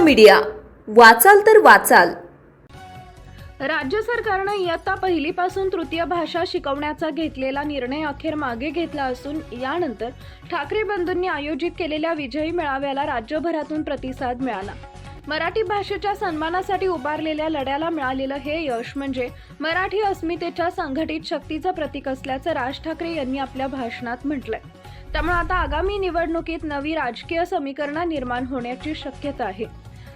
Media. वाचाल तर वाचाल. राज्य सरकारनं इयत्ता पहिलीपासून तृतीय भाषा शिकवण्याचा घेतलेला निर्णय अखेर मागे घेतला असून यानंतर ठाकरे बंधूंनी आयोजित केलेल्या विजयी मेळाव्याला राज्यभरातून प्रतिसाद मिळाला. मराठी भाषेच्या सन्मानासाठी उभारलेल्या लढ्याला मिळालेलं हे यश म्हणजे मराठी अस्मितेच्या संघटित शक्तीचं प्रतीक असल्याचं राज ठाकरे यांनी आपल्या भाषणात म्हटलंय. त्यामुळे आता आगामी निवडणुकीत नवी राजकीय समीकरणं निर्माण होण्याची शक्यता आहे.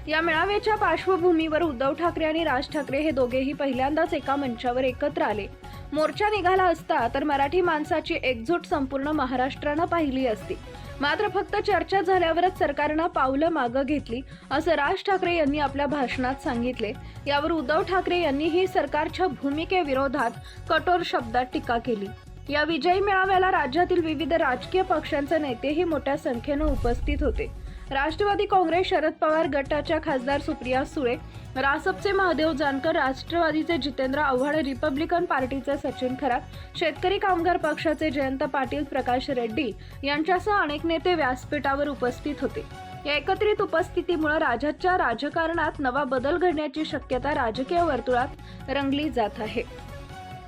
या मेळाव्याच्या पार्श्वभूमीवर उद्धव ठाकरे आणि राज ठाकरे हे दोघेही पहिल्यांदाच एका मंचावर एकत्र आले. मोर्चा निघाला असता तर मराठी माणसाची एकजूट संपूर्ण महाराष्ट्रानं पाहिली असती. मात्र फक्त चर्चा झाल्यावरच सरकारनं पावलं मागं घेतली असं राज ठाकरे यांनी आपल्या भाषणात सांगितले. यावर उद्धव ठाकरे यांनीही सरकारच्या भूमिकेविरोधात कठोर शब्दात टीका केली. या विजयी मेळाव्याला राज्यातील विविध राजकीय पक्षांचे नेतेही मोठ्या संख्येनं उपस्थित होते. राष्ट्रवादी काँग्रेस शरद पवार गटाच्या खासदार सुप्रिया सुळे रासपचे महादेव जानकर राष्ट्रवादीचे जितेंद्र आव्हाड रिपब्लिकन पार्टीचे सचिन खरात शेतकरी कामगार पक्षाचे जयंत पाटील प्रकाश रेड्डी यांच्यासह अनेक नेते व्यासपीठावर उपस्थित होते. या एकत्रित उपस्थितीमुळे राज्याच्या राजकारणात नवा बदल घडण्याची शक्यता राजकीय वर्तुळात रंगली जात आहे.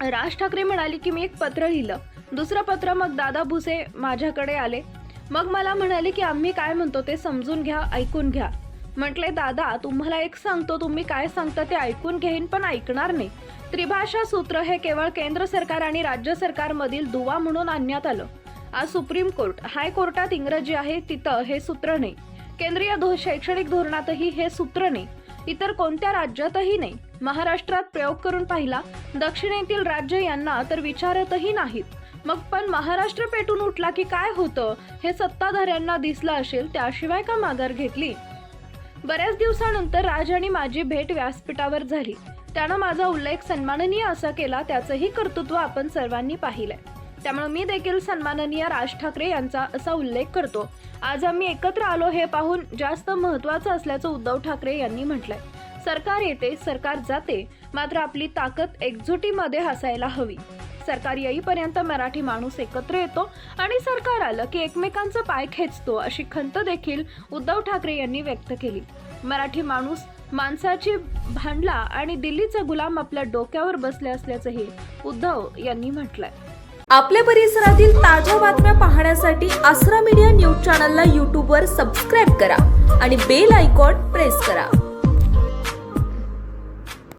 राज ठाकरे म्हणाले की मी एक पत्र लिहिलं. दुसरं पत्र मग दादा भुसे माझ्याकडे आले. मग मला म्हणाले की आम्ही काय म्हणतो ते समजून घ्या ऐकून घ्या. म्हटले दादा तुम्हाला एक सांगतो तुम्ही काय सांगता ते ऐकून घेईन पण ऐकणार नाही. त्रिभाषा सूत्र हे केवळ केंद्र सरकार आणि राज्य सरकारमधील दुवा म्हणून आणण्यात आलं. आज सुप्रीम कोर्ट हायकोर्टात इंग्रजी आहे तिथं हे सूत्र नाही. केंद्रीय धो शैक्षणिक धोरणातही हे सूत्र नाही. इतर कोणत्या राज्यातही नाही. महाराष्ट्रात प्रयोग करून पाहिला दक्षिणेतील राज्य यांना तर विचारतही नाहीत. मग पण महाराष्ट्र पेटून उठला की काय होतं? हे सत्ताधाऱ्यांना दिसलं असेल त्याशिवाय का माघार घेतली? बऱ्याच दिवसानंतर राज आणि माझी भेट व्यासपीठावर झाली. त्यानं माझा उल्लेख सन्माननीय असा केला त्याचंही कर्तृत्व आपण सर्वांनी पाहिलंय. त्यामुळे मी देखील सन्माननीय राज ठाकरे यांचा असा उल्लेख करतो. आज आम्ही एकत्र आलो हे पाहून जास्त महत्वाचं असल्याचं उद्धव ठाकरे यांनी म्हटलंय. सरकार येते सरकार जाते. मात्र आपली ताकद एकजुटीमध्ये हसायला हवी. सरकार येईपर्यंत मराठी माणूस एकत्र येतो आणि सरकार आलं की एकमेकांचं पाय खेचतो अशी खंत देखील उद्धव ठाकरे यांनी व्यक्त केली. मराठी माणूस माणसाची भांडला आणि दिल्लीचा गुलाम आपल्या डोक्यावर बसले असल्याचंही उद्धव यांनी म्हटलंय. आपल्या परिसरातील ताज्या बातम्या पाहण्यासाठी आसरा मीडिया न्यूज चॅनलला यूट्यूबवर सबस्क्राईब करा आणि बेल आयकॉन प्रेस करा.